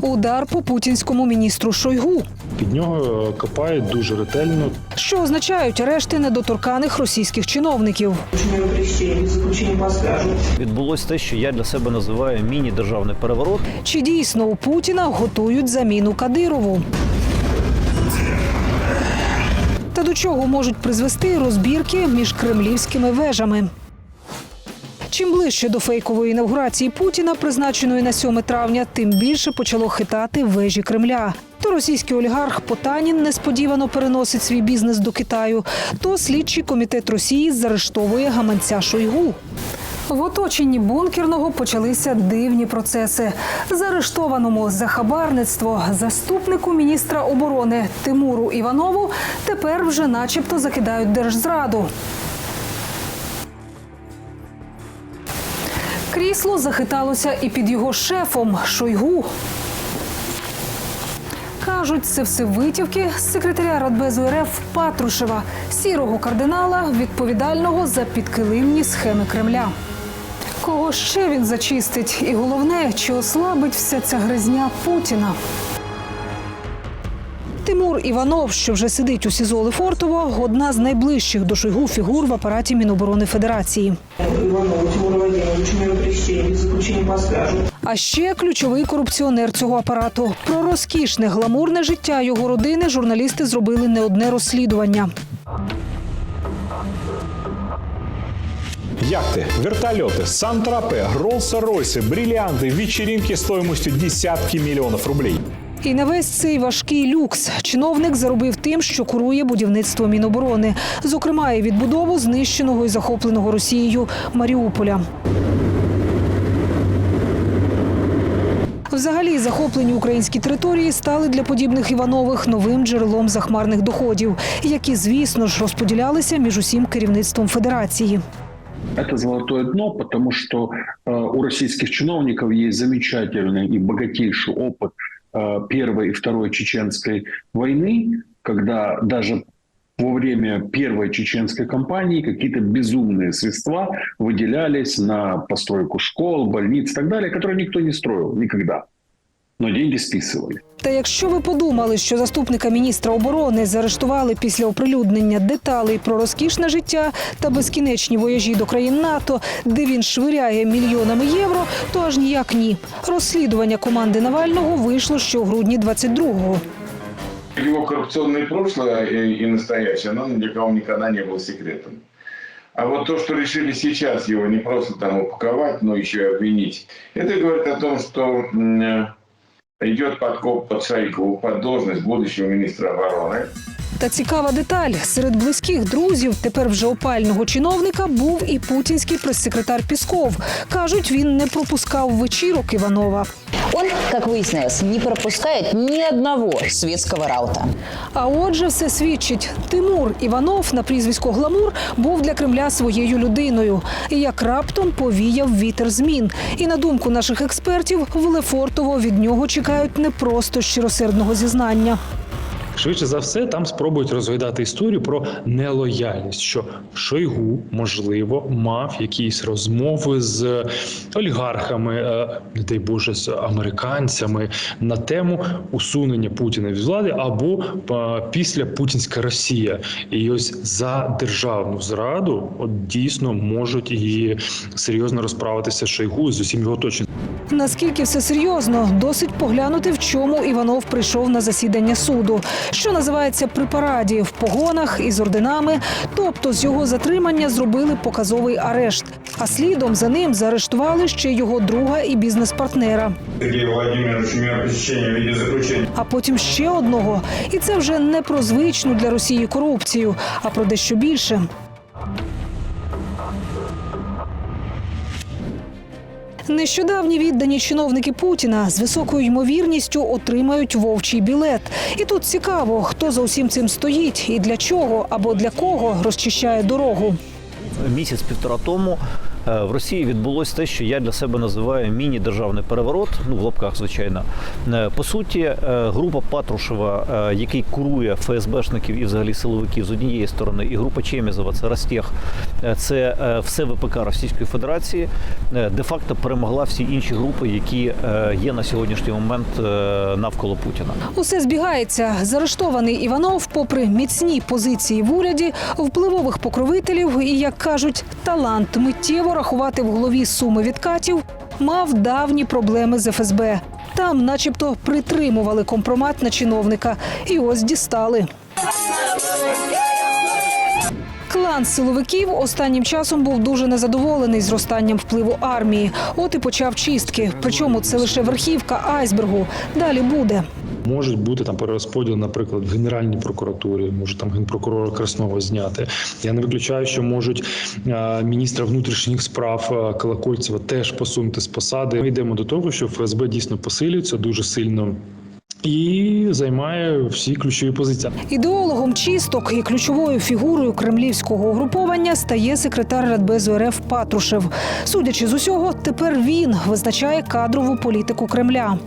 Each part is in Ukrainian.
Удар по путінському міністру Шойгу, Під нього е, копають дуже ретельно. що означають арешти недоторканих російських чиновників. Відбулось те, що я для себе називаю міні-державний переворот. Чи дійсно у Путіна готують заміну Кадирову? Та до чого можуть призвести розбірки між кремлівськими вежами? Чим ближче до фейкової інавгурації Путіна, призначеної на 7 травня, тим більше почало хитати вежі Кремля. То російський олігарх Потанін несподівано переносить свій бізнес до Китаю, то слідчий комітет Росії заарештовує гаманця Шойгу. В оточенні бункерного почалися дивні процеси. Заарештованому за хабарництво заступнику міністра оборони Тимуру Іванову тепер вже начебто закидають держзраду. Крісло захиталося і під його шефом Шойгу. Кажуть, це все витівки з секретаря Радбезу РФ Патрушева, сірого кардинала, відповідального за підкилимні схеми Кремля. Кого ще він зачистить? І головне, чи ослабить вся ця гризня Путіна? Тимур Іванов, що вже сидить у СІЗО Лефортово, одна з найближчих до Шойгу фігур в апараті Міноборони Федерації. Иванову Тимуру Владимировичу, мое крещение, заключение по скажу. А ще ключовий корупціонер цього апарату. Про розкішне гламурне життя його родини журналісти зробили не одне розслідування. Яхты, вертолеты, Сан-Тропе, Роллс-Ройсы, бриллианты, вечеринки стоимостью десятки миллионов рублей. І на весь цей важкий люкс чиновник заробив тим, що курує будівництво Міноборони, зокрема і відбудову знищеного і захопленого Росією Маріуполя. Взагалі, захоплені українські території стали для подібних Іванових новим джерелом захмарних доходів, які, звісно ж, розподілялися між усім керівництвом федерації. Это золотое дно, потому что э, у российских чиновников есть замечательный и богатейший опыт э, Первой и Второй Чеченской войны, когда даже во время первой чеченской кампании какие-то безумные средства выделялись на постройку школ, больниц и так далее, которые никто не строил никогда. Но деньги списывали. Та якщо ви подумали, що заступника міністра оборони заарештували після оприлюднення деталей про розкішне життя та безкінечні вояжі до країн НАТО, де він швиряє мільйонами євро, то аж ніяк ні. Розслідування команди Навального вийшло ще у грудні 22-го. Его коррупционное прошлое и, и настоящее, оно ни для кого никогда не было секретом. А вот то, что решили сейчас его не просто там упаковать, но еще и обвинить, это говорит о том, что м, идет подкоп под Шойгу, под должность будущего министра обороны. Та цікава деталь серед близьких друзів, тепер вже опального чиновника, був і путінський прес-секретар Пісков. кажуть, він не пропускав вечірок Іванова. Он, как выяснилось, не пропускает ни одного светского раута. А отже, все свідчить, Тимур Іванов на прізвисько Гламур був для Кремля своєю людиною. І як раптом повіяв вітер змін. І на думку наших експертів, в Лефортово від нього чекають не просто щиросердного зізнання. Швидше за все, там спробують розгойдати історію про нелояльність, що Шойгу, можливо, мав якісь розмови з олігархами, е, не дай Боже, з американцями на тему усунення Путіна від влади або е, після Путінська Росія. І ось за державну зраду от дійсно можуть і серйозно розправитися Шойгу з усім його оточенням. Наскільки все серйозно, досить поглянути, в чому Іванов прийшов на засідання суду, що називається при параді в погонах і з орденами. Тобто з його затримання зробили показовий арешт. А слідом за ним заарештували ще його друга і бізнес-партнера. А потім ще одного. І це вже не про звичну для Росії корупцію, а про дещо більше. Нещодавні віддані чиновники Путіна з високою ймовірністю отримають вовчий білет. І тут цікаво, хто за усім цим стоїть і для чого або для кого розчищає дорогу. Місяць-півтора тому Е, В Росії відбулось те, що я для себе називаю міні-державний переворот, ну в лапках, звичайно. Е, По суті, е, група Патрушева, е, який курує ФСБшників і взагалі силовиків з однієї сторони, і група Чемізова, це Ростех, е, це е, все ВПК Російської Федерації, е, де-факто перемогла всі інші групи, які е, є на сьогоднішній момент е, навколо Путіна. Усе збігається. Заарештований Іванов, попри міцні позиції в уряді, впливових покровителів і, як кажуть, талант миттєво рахувати в голові суми відкатів, мав давні проблеми з ФСБ. Там, начебто, притримували компромат на чиновника, і ось дістали. Клан силовиків останнім часом був дуже незадоволений зростанням впливу армії. От і почав чистки. Причому це лише верхівка айсбергу. Далі буде. Можуть бути там перерозподіл, наприклад, в Генеральній прокуратурі, може там генпрокурора Краснова зняти. Я не виключаю, що можуть е, міністра внутрішніх справ е, Колокольцева теж посунути з посади. Ми йдемо до того, що ФСБ дійсно посилюється дуже сильно. І займає всі ключові позиції. Ідеологом чисток і ключовою фігурою кремлівського угруповання стає секретар Радбезу РФ Патрушев. Судячи з усього, тепер він визначає кадрову політику Кремля.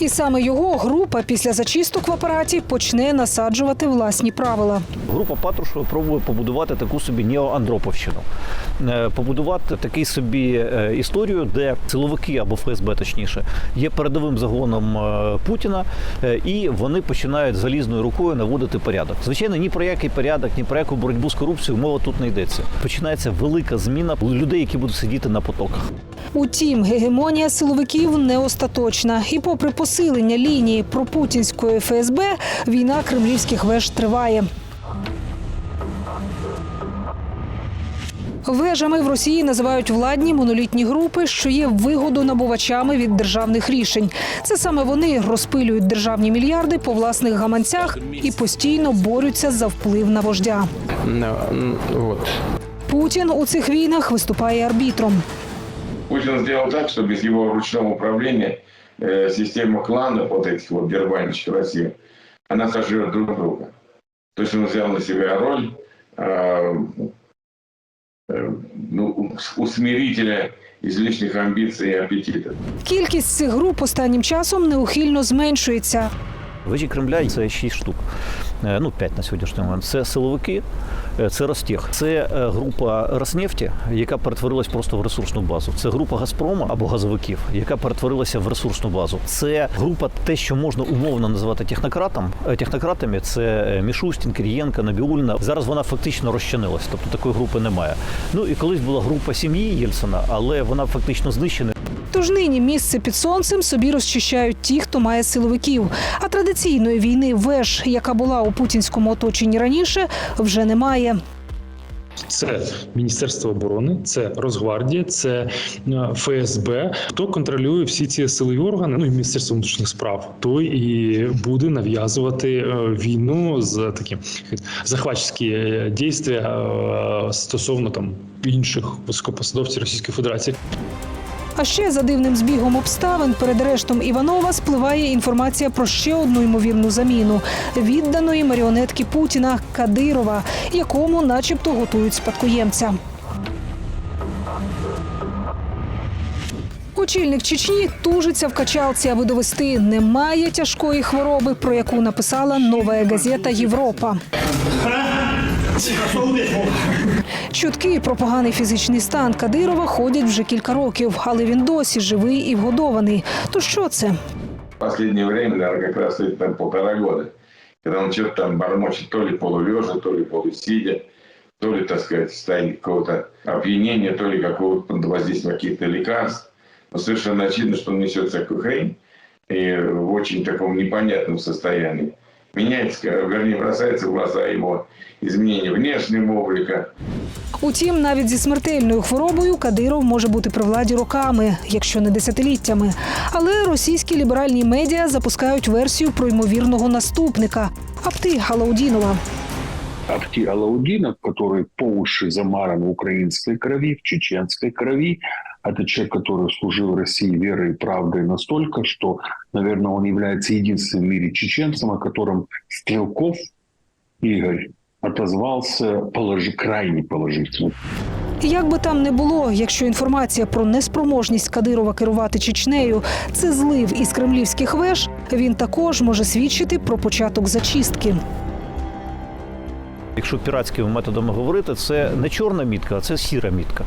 І саме його група після зачисток в апараті почне насаджувати власні правила. Група Патрушева пробує побудувати таку собі неоандроповщину, побудувати такий собі е, історію, де силовики або ФСБ, точніше, є передовим загоном е, Путіна, е, і вони починають залізною рукою наводити порядок. Звичайно, ні про який порядок, ні про яку боротьбу з корупцією мова тут не йдеться. Починається велика зміна людей, які будуть сидіти на потоках. Утім, гегемонія силовиків не остаточна. І попри посилення лінії пропутінської ФСБ, війна кремлівських веж триває. Вежами в Росії називають владні монолітні групи, що є вигодонабувачами від державних рішень. Це саме вони розпилюють державні мільярди по власних гаманцях і постійно борються за вплив на вождя. Вот. Путін у цих війнах виступає арбітром. Путин сделал так, что без его ручного управления э, система кланов, вот этих вот дербанщиков России, она сожрет друг друга. То есть он взял на себя роль э, э, ну, усмирителя излишних амбіцій і апетитів. Кількість цих груп останнім часом неухильно зменшується. Вежі Кремля це 6 штук. Е, Ну, 5 на сьогоднішній момент. Це силовики, е, це Ростех. Це е, група Роснефті, яка перетворилась просто в ресурсну базу. Це група Газпрома або газовиків, яка перетворилася в ресурсну базу. Це група, те, що можна умовно називати технократом. Технократами це Мішустін, Кирієнка, Набіульна. Зараз вона фактично розчинилась, тобто такої групи немає. Ну і колись була група сім'ї Єльцина, але вона фактично знищена. Тож нині місце під сонцем собі розчищають ті, хто має силовиків. А традиційної війни веж, яка була у путінському оточенні раніше, вже немає. Це Міністерство оборони, це Росгвардія, це е, ФСБ. Хто контролює всі ці силові органи? Ну і Міністерство внутрішніх справ, той і буде нав'язувати е, війну з такі захватські е, дійства стосовно там інших високопосадовців Російської Федерації. А ще за дивним збігом обставин перед арештом Іванова спливає інформація про ще одну ймовірну заміну відданої маріонетки Путіна Кадирова, якому, начебто, готують спадкоємця. Очільник Чечні тужиться в качалці, аби довести немає тяжкої хвороби, про яку написала нова газета Європа. Чутки про поганий фізичний стан Кадирова ходять вже кілька років, але він досі живий і вгодований. То що це? Последнее время, наверное, как там полтора года, когда он что-то там бормочет то ли полулежа, то ли полусидя, то ли, так сказать, в состоянии какого-то ли какого-то под каких-то лекарств. Но совершенно очевидно, что он несет всякую хрень и в очень таком непонятном состоянии. Меняется, вернее, бросается в глаза его изменение внешнего облика, Утім, навіть зі смертельною хворобою Кадиров може бути при владі роками, якщо не десятиліттями. Але російські ліберальні медіа запускають версію про ймовірного наступника Апти Галаудінова. Ахти Алаудинов, который по уши замаран в украинской крови, в чеченской крови. Это человек, который служил России верой и правдой настолько, что, наверное, он является единственным в мире чеченцем, о котором Стрелков Игорь отозвался положи, крайне положительно. Як би там не було, якщо інформація про неспроможність Кадирова керувати Чечнею це злив із кремлівських веж, він також може свідчити про початок зачистки. Якщо піратськими методами говорити, це не чорна мітка, а це сіра мітка.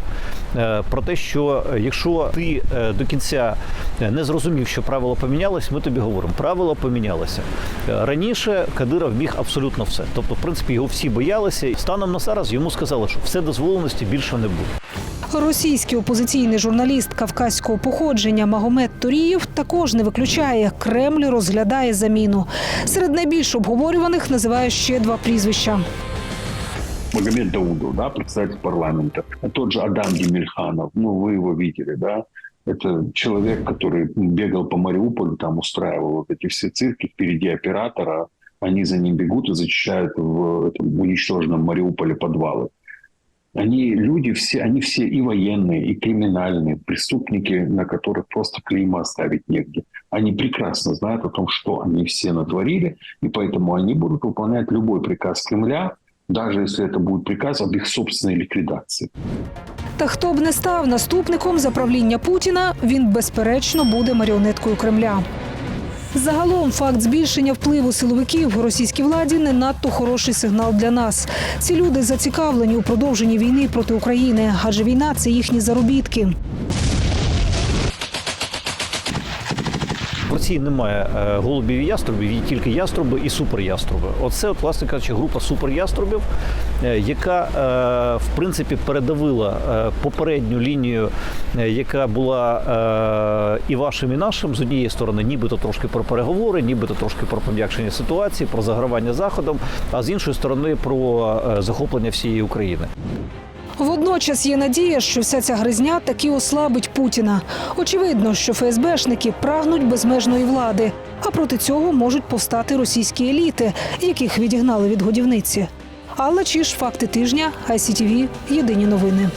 Е, Про те, що е, якщо ти е, до кінця не зрозумів, що правила помінялись, ми тобі говоримо. Правила помінялися. Раніше Кадиров міг абсолютно все. Тобто, в принципі, його всі боялися, станом на зараз йому сказали, що все дозволеності більше не буде. Російський опозиційний журналіст кавказького походження Магомед Торієв також не виключає. Кремль розглядає заміну. Серед найбільш обговорюваних називає ще два прізвища. Магомед Даудов, да, председатель парламента, а тот же Адам Демельханов, ну, вы его видели, да, это человек, который бегал по Мариуполю, там устраивал вот эти все цирки впереди оператора, они за ним бегут и зачищают в этом уничтоженном Мариуполе подвалы. Они люди все, они все и военные, и криминальные, преступники, на которых просто клейма оставить негде. Они прекрасно знают о том, что они все натворили, и поэтому они будут выполнять любой приказ Кремля, даже если это будет приказ об их собственной ликвидации. Та хто б не став наступником за правління Путіна, він безперечно буде маріонеткою Кремля. Загалом факт збільшення впливу силовиків російській владі не надто хороший сигнал для нас. Ці люди зацікавлені у продовженні війни проти України, адже війна це їхні заробітки. Росії немає е, голубів і яструбів, є тільки яструби і суперяструби. Оце, от, власне кажучи, група суперяструбів, е, яка е, в принципі передавила попередню лінію, яка була і вашим, і нашим з однієї сторони, нібито трошки про переговори, нібито трошки про пом'якшення ситуації, про загравання заходом, а з іншої сторони про захоплення всієї України. Водночас є надія, що вся ця гризня таки ослабить Путіна. Очевидно, що ФСБшники прагнуть безмежної влади, а проти цього можуть повстати російські еліти, яких відігнали від годівниці. Алла Чіш, факти тижня, ICTV, Єдині новини.